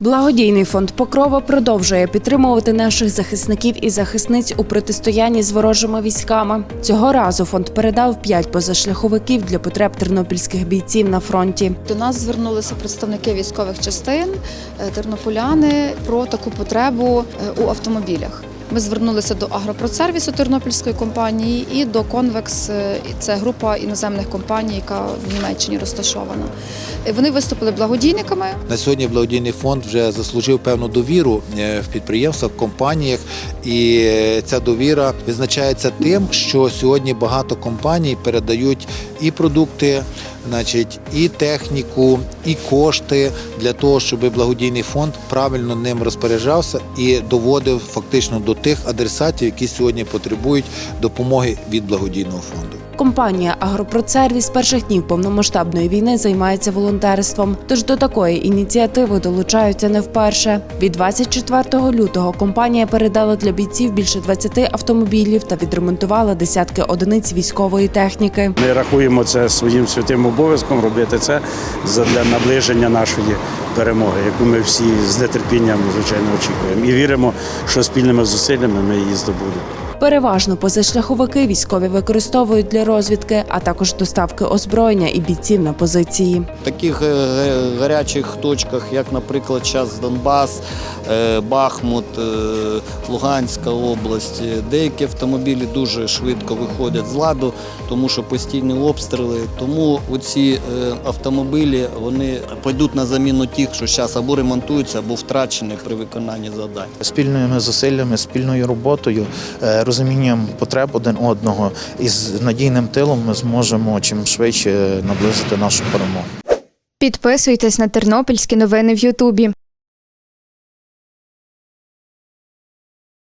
Благодійний фонд Покрова продовжує підтримувати наших захисників і захисниць у протистоянні з ворожими військами. Цього разу фонд передав п'ять позашляховиків для потреб тернопільських бійців на фронті. До нас звернулися представники військових частин е, тернополяни про таку потребу е, у автомобілях. Ми звернулися до агропродсервісу тернопільської компанії і до е, це група іноземних компаній, яка в Німеччині розташована. Е, Вони виступили благодійниками. На сьогодні благодійний фонд вже заслужив певну довіру е, в підприємствах, компаніях, і е, ця довіра визначається тим, що сьогодні багато компаній передають і продукти, значить, і техніку, і кошти для того, щоб благодійний фонд правильно ним розпоряджався і доводив фактично до тих адресатів, які сьогодні потребують допомоги від благодійного фонду. Компанія Агропродсервіс перших днів повномасштабної війни займається волонтерством. Тож до такої ініціативи долучаються не вперше. Від 24 лютого компанія передала для бійців більше 20 автомобілів та відремонтувала десятки одиниць військової техніки. Ми рахуємо це своїм святим обов'язком робити це для наближення нашої перемоги, яку ми всі з нетерпінням звичайно очікуємо. І віримо, що спільними зусиллями ми її здобудемо. Переважно позашляховики військові використовують для розвідки, а також доставки озброєння і бійців на позиції. В таких е, гарячих точках, як, наприклад, час Донбас, е, Бахмут, е, Луганська область, деякі автомобілі дуже швидко виходять з ладу, тому що постійні обстріли. Тому оці автомобілі вони пойдуть на заміну тих, що зараз або ремонтуються, або втрачені при виконанні завдань. спільними зусиллями, спільною роботою, розумінням потреб один одного і з надійним тилом ми зможемо чим швидше наблизити нашу перемогу. Підписуйтесь на тернопільські новини в Ютубі.